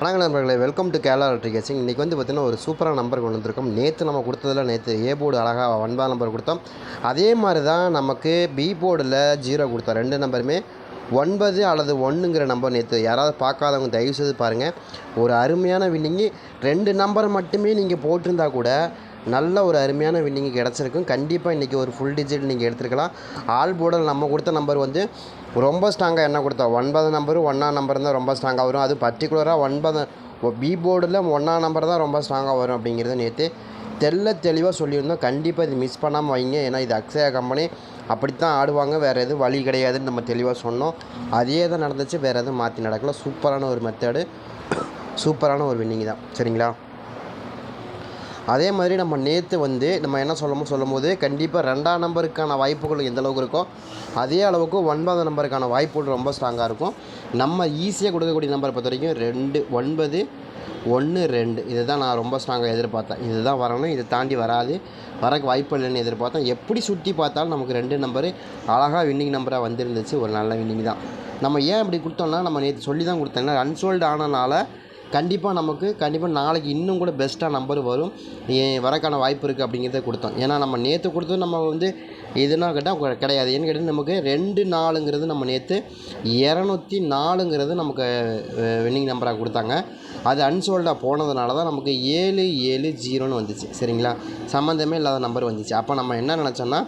வணக்கம் நண்பர்களே welcome to Kerala எலக்ட்ரிகேஷன் இன்றைக்கி வந்து பார்த்திங்கன்னா ஒரு சூப்பரான நம்பர் கொண்டு வந்திருக்கோம். நேற்று நம்ம கொடுத்ததில் நேற்று ஏ போர்டு அழகாக ஒன்பதாம் நம்பர் கொடுத்தோம். அதே மாதிரி தான் நமக்கு பி போர்டில் ஜீரோ கொடுத்தோம். ரெண்டு நம்பருமே ஒன்பது அல்லது ஒன்றுங்கிற நம்பர் நேற்று யாராவது பார்க்காதவங்க தயவு செய்து பாருங்கள் ஒரு அருமையான வின்னிங்கு ரெண்டு நம்பர் மட்டுமே நீங்கள் போட்டிருந்தா கூட நல்ல ஒரு அருமையான வின்னிங் கிடச்சிருக்கும். கண்டிப்பாக இன்றைக்கி ஒரு ஃபுல் டிஜிட் நீங்கள் எடுத்துருக்கலாம். ஆல் போர்டில் நம்ம கொடுத்த நம்பர் வந்து ரொம்ப ஸ்ட்ராங்காக என்ன கொடுத்தா? ஒன்பது நம்பரு ஒன்றா நம்பர் தான் ரொம்ப ஸ்ட்ராங்காக வரும். அது பர்டிகுலராக ஒன்பது பி போர்டில் ஒன்றா நம்பர் தான் ரொம்ப ஸ்ட்ராங்காக வரும் அப்படிங்கிறது நேற்று தெல்ல தெளிவாக சொல்லியிருந்தோம். கண்டிப்பாக இது மிஸ் பண்ணாமல் வைங்க. ஏன்னா இது அக்ஷயா கம்பெனி அப்படித்தான் ஆடுவாங்க. வேறு எதுவும் வழி கிடையாதுன்னு நம்ம தெளிவாக சொன்னோம். அதே தான் நடந்துச்சு. வேறு எதுவும் மாற்றி நடக்கல. சூப்பரான ஒரு மெத்தேடு சூப்பரான ஒரு வின்னிங் தான். சரிங்களா? அதே மாதிரி நம்ம நேற்று வந்து நம்ம என்ன சொல்லமோ சொல்லும் போது கண்டிப்பாக ரெண்டாம் நம்பருக்கான வாய்ப்புகள் எந்த அளவுக்கு இருக்கோ அதே அளவுக்கு ஒன்பதாம் நம்பருக்கான வாய்ப்புகள் ரொம்ப ஸ்ட்ராங்காக இருக்கும். நம்ம ஈஸியாக கொடுக்கக்கூடிய நம்பரை பொறுத்த வரைக்கும் ரெண்டு ஒன்பது ஒன்று ரெண்டு. இதுதான் நான் ரொம்ப ஸ்ட்ராங்காக எதிர்பார்த்தேன். இதுதான் வரணும் இதை தாண்டி வராது. வரக்கு வாய்ப்பு இல்லைன்னு எதிர்பார்த்தேன். எப்படி சுற்றி பார்த்தாலும் நமக்கு ரெண்டு நம்பரு அழகாக வின்னிங் நம்பராக வந்திருந்துச்சு. ஒரு நல்ல வின்னிங் தான். நம்ம ஏன் இப்படி கொடுத்தோம்னா நம்ம நேற்று சொல்லி தான் கொடுத்தோம் அன்சோல்டு ஆனனால கண்டிப்பாக நமக்கு கண்டிப்பாக நாளைக்கு இன்னும் கூட பெஸ்ட்டாக நம்பர் வரும். வரக்கான வாய்ப்பு இருக்குது அப்படிங்கிறத கொடுத்தோம். ஏன்னா நம்ம நேற்று கொடுத்தது நம்ம வந்து எதுனா கேட்டால் கிடையாது. ஏன்னு கேட்டால் நமக்கு ரெண்டு நாலுங்கிறது நம்ம நேற்று இரநூத்தி நாலுங்கிறது நமக்கு வின்னிங் நம்பராக கொடுத்தாங்க. அது அன்சோல்டாக போனதுனால தான் நமக்கு ஏழு ஏழு ஜீரோன்னு வந்துச்சு. சரிங்களா? சம்மந்தமே இல்லாத நம்பர் வந்துச்சு. அப்போ நம்ம என்ன நினச்சோன்னா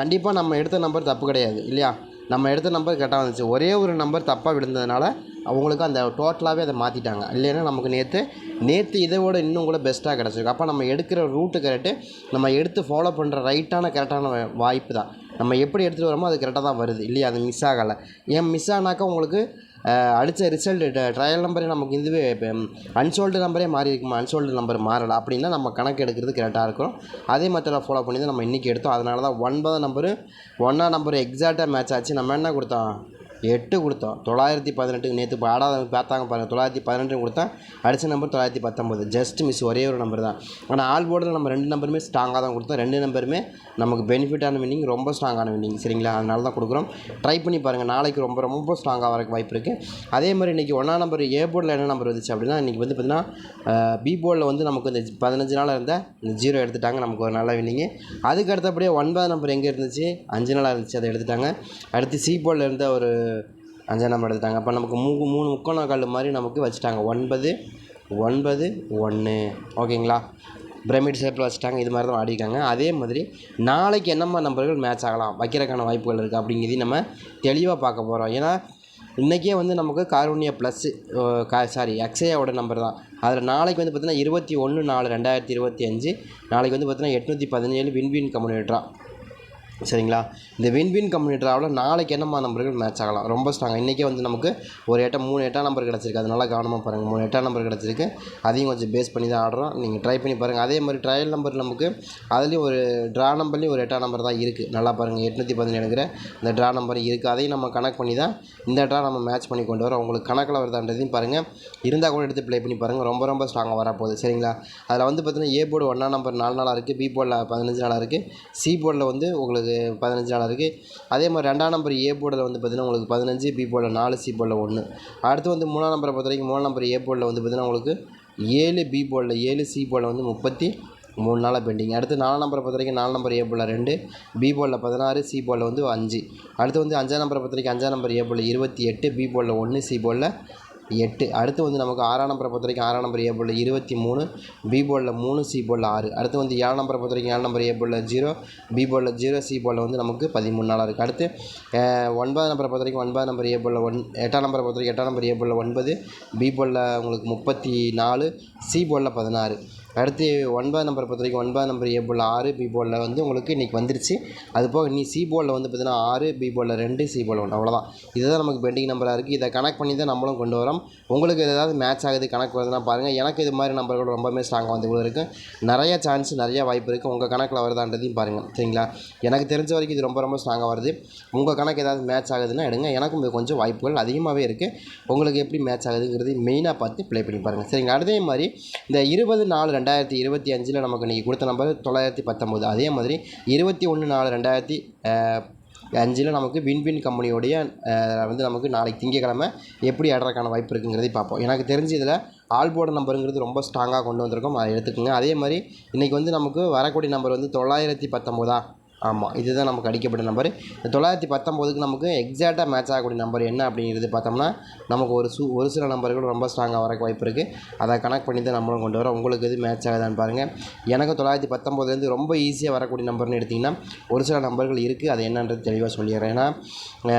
கண்டிப்பாக நம்ம எடுத்த நம்பர் தப்பு கிடையாது. இல்லையா? நம்ம எடுத்த நம்பர் கரெக்டாக வந்துச்சு. ஒரே ஒரு நம்பர் தப்பாக விழுந்ததுனால அவங்களுக்கு அந்த டோட்டலாகவே அதை மாற்றிட்டாங்க இல்லைன்னா நமக்கு நேற்று நேற்று இதை விட இன்னும் கூட பெஸ்ட்டாக கிடச்சிருக்கு. அப்போ நம்ம எடுக்கிற ரூட்டு கரெக்டு நம்ம எடுத்து ஃபாலோ பண்ணுற ரைட்டான கரெக்டான வாய்ப்பு தான். நம்ம எப்படி எடுத்துகிட்டு வரோமோ அது கரெக்டாக தான் வருது. இல்லையா? அது மிஸ் ஆகலை. ஏன் மிஸ் ஆனாக்கா உங்களுக்கு அடித்த ரிசல்ட் ட்ரையல் நம்பரே நமக்கு இதுவே இப்போ அன்சோல்டு நம்பரே மாறி இருக்குமா? அன்சோல்டு நம்பர் மாறலை. அப்படின்னா நம்ம கணக்கு எடுக்கிறது கரெக்டாக இருக்கும். அதே மெத்தடை ஃபாலோ பண்ணி தான் நம்ம இன்றைக்கி எடுத்தோம். அதனால தான் ஒன்பதாம் நம்பரு ஒன்றாம் நம்பர் எக்ஸாக்டாக மேட்ச் ஆச்சு. நம்ம என்ன கொடுத்தோம்? எட்டு கொடுத்தோம். தொள்ளாயிரத்தி பதினெட்டுக்கு நேற்று பாடாத பார்த்தாங்க பாருங்கள் தொள்ளாயிரத்தி பதினெட்டுன்னு கொடுத்தா அடித்த நம்பர் தொள்ளாயிரத்தி பத்தொம்பது ஜஸ்ட் மிஸ் ஒரே ஒரு நம்பர் தான். ஆனால் ஆல் போர்டில் நம்ம ரெண்டு நம்பருமே ஸ்ட்ராங்காக தான் கொடுத்தோம். ரெண்டு நம்பருமே நமக்கு பெனிஃபிட்டான வின்னிங் ரொம்ப ஸ்ட்ராங்கான வின்னிங் சரிங்களா? அதனால தான் கொடுக்குறோம். ட்ரை பண்ணி பாருங்கள் நாளைக்கு ரொம்ப ரொம்ப ஸ்ட்ராங்காக வரக்கு வாய்ப்பு இருக்குது அதே மாதிரி இன்றைக்கி ஒன்றாம் நம்பர் ஏ போர்டில் என்ன நம்பர் வந்துச்சு அப்படின்னா இன்றைக்கி வந்து பார்த்திங்கன்னா பி போர்டில் வந்து நமக்கு இந்த பதினஞ்சு நாள் இருந்தால் இந்த ஜீரோ எடுத்துட்டாங்க. நமக்கு ஒரு நல்ல வின்னிங்கு அதுக்கு அடுத்தபடியே ஒன்பதாம் நம்பர் எங்கே இருந்துச்சு? அஞ்சு நாளாக இருந்துச்சு. அதை எடுத்துட்டாங்க. அடுத்து சி போர்டில் இருந்த ஒரு அஞ்சாம் நம்பர் எடுத்துட்டாங்க. அப்போ நமக்கு மூணு மூணு முக்கோண கல் மாதிரி நமக்கு வச்சுட்டாங்க. ஒன்பது ஒன்பது ஒன்று ஓகேங்களா? பிரமிட் ஷேப்பில் வச்சுட்டாங்க. இது மாதிரி தான் ஆடிருக்காங்க. அதே மாதிரி நாளைக்கு என்னம்மா நம்பர்கள் மேட்ச் ஆகலாம்? வைக்கிறதுக்கான வாய்ப்புகள் இருக்குது அப்படிங்கிறதையும் நம்ம தெளிவாக பார்க்க போகிறோம் ஏன்னா இன்றைக்கே வந்து நமக்கு காரூண்ய ப்ளஸ்ஸு கா சாரி அக்ஷயாவோட நம்பர் தான். அதில் நாளைக்கு வந்து பார்த்திங்கன்னா இருபத்தி ஒன்று நாலு ரெண்டாயிரத்தி இருபத்தி அஞ்சு. நாளைக்கு வந்து பார்த்திங்கன்னா எட்நூற்றி பதினேழு வின்வின் கம்யூனிட்டரா. சரிங்களா? இந்த வின்வின் கம்யூனிட்டராவில் நாளைக்கு என்னம்மா நம்பர்கள் மேட்ச் ஆகலாம்? ரொம்ப ஸ்ட்ராங் இன்றைக்கே வந்து நமக்கு ஒரு எட்டாம் மூணு எட்டாம் நம்பர் கிடச்சிருக்கு. அதனால் கவனமாக பாருங்கள் மூணு எட்டாம் நம்பர் கிடச்சிருக்கு. அதையும் கொஞ்சம் பேஸ் பண்ணி தான் ஆடுறோம். நீங்கள் ட்ரை பண்ணி பாருங்கள் அதே மாதிரி ட்ரையல் நம்பர் நமக்கு அதுலேயும் ஒரு ட்ரா நம்பர்லேயும் ஒரு எட்டாம் நம்பர் தான் இருக்குது நல்லா பாருங்கள் எட்நூற்றி பதினேழுங்கிற இந்த ட்ரா நம்பர் இருக்குது அதையும் நம்ம கனெக்ட் பண்ணி தான் இந்த ட்ரா நம்ம மேட்ச் பண்ணி கொண்டு வரோம். உங்களுக்கு கணக்கில் வருதான்றதையும் பாருங்கள் இருந்தால் கூட எடுத்து ப்ளே பண்ணி பாருங்கள் ரொம்ப ரொம்ப ஸ்ட்ராங்காக வரப்போகுது. சரிங்களா? அதில் வந்து பார்த்திங்கன்னா ஏ போர்டு ஒன்றா நம்பர் நாலு நாளாக இருக்குது பி போர்டில் பதினஞ்சு நாளாக இருக்குது சி போர்டில் வந்து உங்களுக்கு பதினஞ்சு நாளாக இருக்குது அதே மாதிரி ரெண்டாம் நம்பர் ஏ போர்டில் வந்து பார்த்திங்கன்னா உங்களுக்கு பதினஞ்சு பி போர்டில் நாலு சி போர்டில் ஒன்று அடுத்து வந்து மூணாம் நம்பரை பொறுத்த வரைக்கும் மூணாம் நம்பர் ஏ போர்டில் வந்து பார்த்திங்கன்னா உங்களுக்கு ஏழு பி போர்டில் ஏழு சி போர்டில் வந்து முப்பத்தி மூணு நாளாக பெண்டிங் அடுத்து நாலாம் நம்பரை பொறுத்த வரைக்கும் நாலு நம்பர் ஏ போர்டில் ரெண்டு பி போர்டில் பதினாறு சி போர்டில் வந்து அஞ்சு. அடுத்து வந்து அஞ்சாம் நம்பரை பொறுத்த வரைக்கும் அஞ்சாம் நம்பர் ஏ போர்டில் இருபத்தி எட்டு பி போர்டில் ஒன்று சி போர்டில் எட்டு அடுத்து வந்து நமக்கு ஆறாம் நம்பரை பொறுத்த வரைக்கும் ஆறாம் நம்பர் ஏ போர்டில் இருபத்தி மூணு பி போர்டில் மூணு சி போர்டில் ஆறு அடுத்து வந்து ஏழாம் நம்பரை பொறுத்த வரைக்கும் ஏழு நம்பர் ஏ போர்டில் ஜீரோ பி போர்டில் ஜீரோ சி போர்டில் வந்து நமக்கு பதிமூணு நாளாக இருக்குது அடுத்து ஒன்பதாம் நம்பரை பொறுத்த வரைக்கும் ஒன்பதாம் நம்பர் ஏ போர்டில் ஒன் எட்டாம் நம்பரை பொறுத்த வரைக்கும் எட்டாம் நம்பர் ஏ போர்டில் ஒன்பது பி போர்டில் உங்களுக்கு முப்பத்தி நாலு சி போர்டில் பதினாறு அடுத்து ஒன்பதாம் நம்பர் பொறுத்த வரைக்கும் ஒன்பதாம் நம்பர் ஏ போர்டில் ஆறு பி போலில் வந்து உங்களுக்கு இன்றைக்கி வந்துருச்சு. அது போக நீ சி போலில் வந்து பார்த்தீங்கன்னா ஆறு பி போலில் ரெண்டு சி போர்டில் ஒன்று. அவ்வளோதான் இதுதான் நமக்கு பெண்டிங் நம்பராக இருக்குது இதை கனெக்ட் பண்ணி தான் நம்மளும் கொண்டு வரோம். உங்களுக்கு ஏதாவது மேட்ச் ஆகுது கணக்கு வருதுன்னா பாருங்கள் எனக்கு இது மாதிரி நம்பர்கள் ரொம்பவே ஸ்ட்ராங்காக வந்து இவ்வளோ இருக்குது நிறைய சான்ஸ் நிறைய வாய்ப்பு இருக்குது உங்கள் கணக்கில் வருதான்றதையும் பாருங்கள் சரிங்களா? எனக்கு தெரிஞ்ச வரைக்கும் இது ரொம்ப ரொம்ப ஸ்ட்ராங்காக வருது. உங்கள் கணக்கு ஏதாவது மேட்ச் ஆகுதுன்னா எடுங்க. எனக்கும் இது கொஞ்சம் வாய்ப்புகள் அதிகமாகவே இருக்குது உங்களுக்கு எப்படி மேட்ச் ஆகுதுங்கிறது மெயினாக பார்த்து ப்ளே பண்ணி பாருங்கள் சரிங்களா? அதே மாதிரி இந்த இருபது நாலு ரெண்டு ரெண்டாயிரத்தி இருபத்தி அஞ்சில் நமக்கு இன்றைக்கி கொடுத்த நம்பர் தொள்ளாயிரத்தி பத்தொம்போது. அதே மாதிரி இருபத்தி ஒன்று நாலு ரெண்டாயிரத்தி அஞ்சில் நமக்கு வின்வின் கம்பெனியோடைய வந்து நமக்கு நாளைக்கு திங்கக்கிழமை எப்படி ஆடுறதுக்கான வாய்ப்பு இருக்குங்கிறதை பார்ப்போம். எனக்கு தெரிஞ்சு இதில் ஆல் நம்பருங்கிறது ரொம்ப ஸ்ட்ராங்காக கொண்டு வந்திருக்கோம். அதை எடுத்துக்கோங்க. அதே மாதிரி இன்றைக்கி வந்து நமக்கு வரக்கூடிய நம்பர் வந்து தொள்ளாயிரத்தி பத்தொம்போதா? ஆமாம் இதுதான் நமக்கு அடிக்கப்பட்ட நம்பர் இந்த தொள்ளாயிரத்தி பத்தொம்போதுக்கு நமக்கு எக்ஸாக்டாக மேட்ச் ஆகக்கூடிய நம்பர் என்ன அப்படிங்கிறது பார்த்தோம்னா நமக்கு ஒரு சு ஒரு சில நம்பர்கள் ரொம்ப ஸ்ட்ராங்காக வரக்கு வாய்ப்பு இருக்குது அதை கனெக்ட் பண்ணி தான் நம்மளும் கொண்டு வரோம். உங்களுக்கு எது மேட்ச் ஆகுதான்னு பாருங்கள் எனக்கு தொள்ளாயிரத்தி பத்தொம்போதுலேருந்து ரொம்ப ஈஸியாக வரக்கூடிய நம்பர்னு எடுத்திங்கன்னா ஒரு சில நம்பர்கள் இருக்குது அது என்னன்றது தெளிவாக சொல்லிடுறேன். ஏன்னா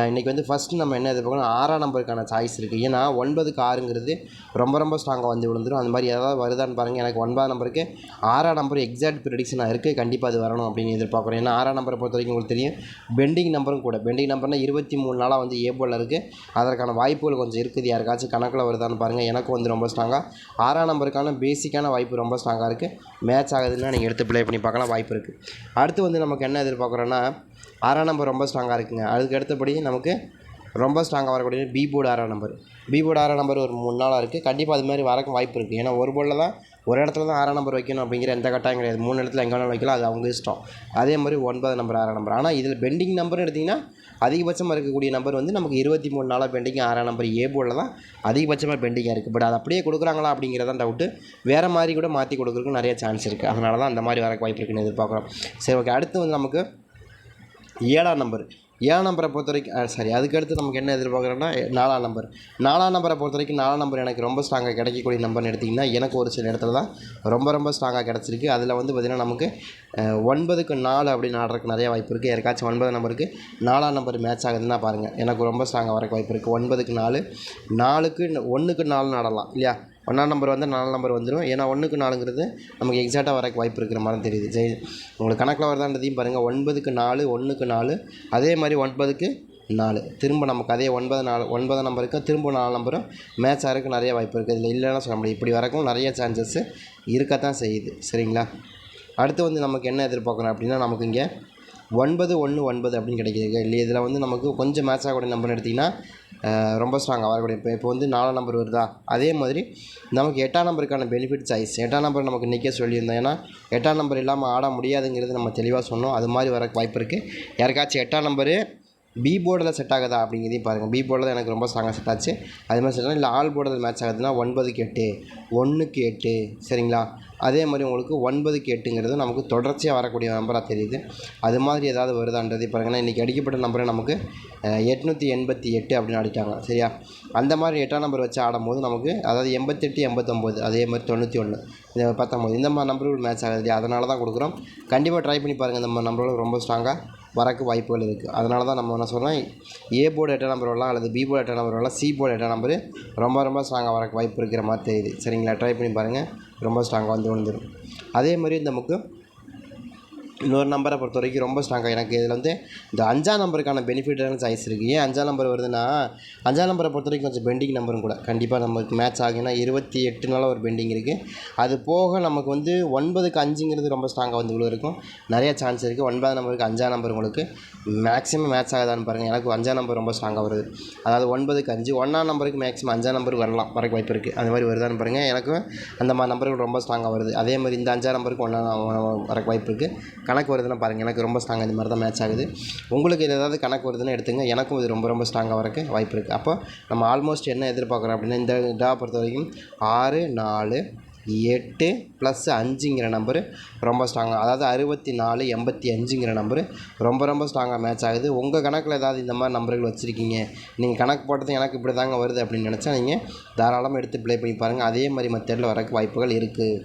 இன்றைக்கி வந்து ஃபஸ்ட்டு நம்ம என்ன எதிர்பார்க்கணும்? ஆறாம் நம்பருக்கான சாய்ஸ் இருக்குது ஏன்னா ஒன்பதுக்கு ஆறுங்கிறது ரொம்ப ரொம்ப ஸ்ட்ராங்காக வந்து விழுந்துடும் அந்த மாதிரி ஏதாவது வருதான்னு பாருங்கள் எனக்கு ஒன்பதாம் நம்பருக்கு ஆறாம் நம்பர் எக்ஸாக்ட் ப்ரிடிக்ஷனாக இருக்குது கண்டிப்பாக அது வரணும் அப்படின்னு எதிர்பார்க்குறேன் ஏன்னா ஆறாம் நம்பரை பொறுத்த வரைக்கும் உங்களுக்கு தெரியும். பெண்டிங் நம்பரும் கூட. பெண்டிங் நம்பர்னால் இருபத்தி மூணு நாளாக வந்து ஏ போல் இருக்குது அதற்கான வாய்ப்புகள் கொஞ்சம் இருக்குது யாருக்காச்சும் கணக்கில் வருதான்னு பாருங்கள் எனக்கு வந்து ரொம்ப ஸ்ட்ராங்காக ஆறாம் நம்பருக்கான பேசிக்கான வாய்ப்பு ரொம்ப ஸ்ட்ராங்காக இருக்குது மேட்ச் ஆகுதுன்னா நீங்கள் எடுத்து ப்ளே பண்ணி பார்க்கலாம். வாய்ப்பு இருக்குது அடுத்து வந்து நமக்கு என்ன எதிர்பார்க்குறோன்னா ஆறாம் நம்பர் ரொம்ப ஸ்ட்ராங்காக இருக்குங்க. அதுக்கு அடுத்தபடி நமக்கு ரொம்ப ஸ்ட்ராங்காக வரக்கூடிய பி போர்டு ஆறாம் நம்பர் பி போர்டு ஆறாம் நம்பர் ஒரு மூணு நாளாக இருக்குது கண்டிப்பாக அது மாதிரி வரக்கும் வாய்ப்பு இருக்குது ஏன்னா ஒரு போர்டில் தான் ஒரு இடத்துல தான் ஆறாம் நம்பர் வைக்கணும் அப்படிங்கிற எந்த கட்டாயம் கிடையாது. மூணு இடத்துல எங்கே வேணாலும் வைக்கலாம் அது அவங்க இஷ்டம். அதே மாதிரி ஒன்பது நம்பர் ஆறாம் நம்பர் ஆனால் இதில் பெண்டிங் நம்பர்னு எடுத்திங்கன்னா அதிகபட்சமாக இருக்கக்கூடிய நம்பர் வந்து நமக்கு இருபத்தி மூணு நாளாக பெண்டிங் ஆறாம் நம்பர் ஏ போர்டில் தான் அதிகபட்சமாக பெண்டிங்காக இருக்குது பட் அது அப்படியே கொடுக்குறாங்களா அப்படிங்கிறதான் டவுட்டு வேறு மாதிரி கூட மாற்றி கொடுக்குறதுக்கு நிறைய சான்ஸ் இருக்குது அதனால தான் அந்த மாதிரி வர வாய்ப்பு இருக்குன்னு எதிர்பார்க்குறோம். சரி ஓகே அடுத்து வந்து நமக்கு ஏழாம் நம்பர் ஏழாம் நம்பரை பொறுத்த வரைக்கும் சாரி அதுக்கடுத்து நமக்கு என்ன எதிர்பார்க்குறோன்னா நாலாம் நம்பர். நாலாம் நம்பரை பொறுத்த வரைக்கும் நாலாம் நம்பர் எனக்கு ரொம்ப ஸ்ட்ராங்காக கிடைக்கக்கூடிய நம்பர்னு எடுத்திங்கன்னா எனக்கு ஒரு சில இடத்துல தான் ரொம்ப ரொம்ப ஸ்ட்ராங்காக கிடச்சிருக்கு. அதில் வந்து பார்த்திங்கன்னா நமக்கு ஒன்பதுக்கு நாலு அப்படின்னு ஆடுறதுக்கு நிறைய வாய்ப்பு இருக்குது யாருக்காச்சும் ஒன்பது நம்பருக்கு நாலாம் நம்பர் மேட்ச் ஆகுதுன்னா பாருங்கள் எனக்கு ரொம்ப ஸ்ட்ராங்காக வரக்கு வாய்ப்பு இருக்குது ஒன்பதுக்கு நாலு நாலுக்கு ஒன்றுக்கு நாலுன்னு ஆடலாம் இல்லையா? ஒன்றாம் நம்பர் வந்து நாலு நம்பர் வந்துடும் ஏன்னா ஒன்றுக்கு நாலுங்கிறது நமக்கு எக்ஸாக்டாக வரக்கு வாய்ப்பு இருக்கிற மாதிரி தெரியுது. சரி உங்களுக்கு கணக்கில் வருதான்றதையும் பாருங்கள் ஒன்பதுக்கு நாலு ஒன்றுக்கு நாலு. அதே மாதிரி ஒன்பதுக்கு நாலு. திரும்ப நமக்கு அதே ஒன்பது நாலு ஒன்பது நம்பருக்கும் திரும்ப நாலு நம்பரும் மேட்ச் ஆகிறதுக்கு நிறைய வாய்ப்பு இருக்குது. இதில் இல்லைன்னா சொல்ல முடியும் இப்படி வரக்கும் நிறைய சான்சஸ் இருக்கத்தான் செய்யுது. சரிங்களா? அடுத்து வந்து நமக்கு என்ன எதிர்பார்க்குறோம் அப்படின்னா நமக்கு இங்கே ஒன்பது ஒன்று ஒன்பது அப்படின்னு கிடைக்கிது. இல்லை இதில் வந்து நமக்கு கொஞ்சம் மேட்ச் ஆகக்கூடிய நம்பர்னு எடுத்திங்கன்னா ரொம்ப ஸ்ட்ராங்காக வரக்கூடிய இப்போ இப்போ வந்து நாலாம் நம்பர் வருதா? அதே மாதிரி நமக்கு எட்டாம் நம்பருக்கான பெனிஃபிட் சாய்ஸ் எட்டாம் நம்பர் நமக்கு நிற்க சொல்லியிருந்தோம். ஏன்னா எட்டாம் நம்பர் இல்லாமல் ஆட முடியாதுங்கிறது நம்ம தெளிவாக சொன்னோம். அது மாதிரி வர வாய்ப்பு இருக்குது யாருக்காச்சும் எட்டாம் நம்பரு பி போர்டில் செட் ஆகுதா அப்படிங்கிறதையும் பாருங்கள் பி போர்டில் எனக்கு ரொம்ப ஸ்ட்ராங்காக செட் ஆச்சு. அது மாதிரி செட் இல்லை ஆல் போர்டில் மேட்ச் ஆகுதுன்னா ஒன்பதுக்கு எட்டு ஒன்றுக்கு எட்டு சரிங்களா? அதே மாதிரி உங்களுக்கு ஒன்பதுக்கு எட்டுங்கிறது நமக்கு தொடர்ச்சியாக வரக்கூடிய நம்பராக தெரியுது. அது மாதிரி ஏதாவது வருதான்றது பாருங்கன்னா இன்றைக்கி அடிக்கப்பட்ட நம்பரை நமக்கு எட்நூற்றி எண்பத்தி எட்டு அப்படின்னு ஆடிட்டாங்க சரியா? அந்த மாதிரி எட்டாம் நம்பர் வச்சு ஆடும்போது நமக்கு அதாவது எண்பத்தெட்டு எண்பத்தொம்போது அதே மாதிரி தொண்ணூற்றி ஒன்று இந்த பத்தொம்போது இந்த மாதிரி நம்பர்கள் மேட்ச் ஆகுது இல்லையா? அதனால தான் கொடுக்குறோம். கண்டிப்பாக ட்ரை பண்ணி பாருங்கள் இந்த மாதிரி நம்பர்கள் ரொம்ப ஸ்ட்ராங்காக வரக்கு வாய்ப்புகள் இருக்குது. அதனால தான் நம்ம என்ன சொல்கிறோம் ஏ போர்டு எட்டாம் நம்பர் வரலாம் அல்லது பி போர்டு எட்டாம் நம்பர் வரலாம். சி போர்டு எட்டாம் நம்பர் ரொம்ப ரொம்ப ஸ்ட்ராங்காக வரக்கு வாய்ப்பு இருக்கிற மாதிரி தெரியுது. சரிங்களா? ட்ரை பண்ணி பாருங்கள் ரொம்ப ஸ்ட்ராங்காக வந்து விழுந்துடும் அதே மாதிரி நமக்கு இன்னொரு நம்பரை பொறுத்த வரைக்கும் ரொம்ப ஸ்ட்ராங்காக எனக்கு இதில் வந்து இந்த அஞ்சாம் நம்பருக்கான பெனிஃபிட்டான சாய்ஸ் இருக்குது ஏன் அஞ்சாம் நம்பர் வருதுன்னா அஞ்சாம் நம்பரை பொறுத்த வரைக்கும் கொஞ்சம் பெண்டிங் நம்பரும் கூட. கண்டிப்பாக நமக்கு மேட்ச் ஆகுன்னா இருபத்தி எட்டு நாளாக ஒரு பெண்டிங் இருக்குது அது போக நமக்கு வந்து ஒன்பதுக்கு அஞ்சுங்கிறது ரொம்ப ஸ்ட்ராங்காக வந்து இவ்வளோ இருக்கும். நிறைய சான்ஸ் இருக்குது ஒன்பதாம் நம்பருக்கு அஞ்சாம் நம்பர் உங்களுக்கு மேக்ஸிமம் மேட்ச் ஆகுதான்னு பாருங்கள் எனக்கு அஞ்சாம் நம்பர் ரொம்ப ஸ்ட்ராங்காக வருது. அதாவது ஒன்பதுக்கு அஞ்சு ஒன்றாம் நம்பருக்கு மேக்ஸிமம் அஞ்சாம் நம்பருக்கு வரலாம். வரக்கு வாய்ப்பு இருக்குது அந்த மாதிரி வருதான்னு பாருங்கள் எனக்கும் அந்த மாதிரி நம்பர்கள் ரொம்ப ஸ்ட்ராங்காக வருது. அதே மாதிரி இந்த அஞ்சாம் நம்பருக்கு ஒன்றாம் வரக்கு வாய்ப்பு இருக்குது கணக்கு வருதுன்னா பாருங்கள் எனக்கு ரொம்ப ஸ்ட்ராங்காக இந்த மாதிரி தான் மேட்ச் ஆகுது. உங்களுக்கு இது ஏதாவது கணக்கு வருதுன்னு எடுத்துங்க. எனக்கும் இது ரொம்ப ரொம்ப ஸ்ட்ராங்காக வரக்கு வாய்ப்பு இருக்குது அப்போ நம்ம ஆல்மோஸ்ட் என்ன எதிர்பார்க்குறோம் அப்படின்னா இந்த டா பொறுத்த வரைக்கும் ஆறு நாலு எட்டு ப்ளஸ் அஞ்சுங்கிற நம்பரு ரொம்ப ஸ்ட்ராங்காக அதாவது அறுபத்தி நாலு எண்பத்தி அஞ்சுங்கிற நம்பரு ரொம்ப ரொம்ப ஸ்ட்ராங்காக மேட்ச் ஆகுது. உங்கள் கணக்கில் ஏதாவது இந்த மாதிரி நம்பர்கள் வச்சுருக்கீங்க. நீங்கள் கணக்கு போட்டது எனக்கு இப்படி தாங்க வருது அப்படின்னு நினச்சா நீங்கள் தாராளமாக எடுத்து ப்ளே பண்ணி பாருங்கள் அதே மாதிரி மெத்தடில் வரக்கு வாய்ப்புகள் இருக்குது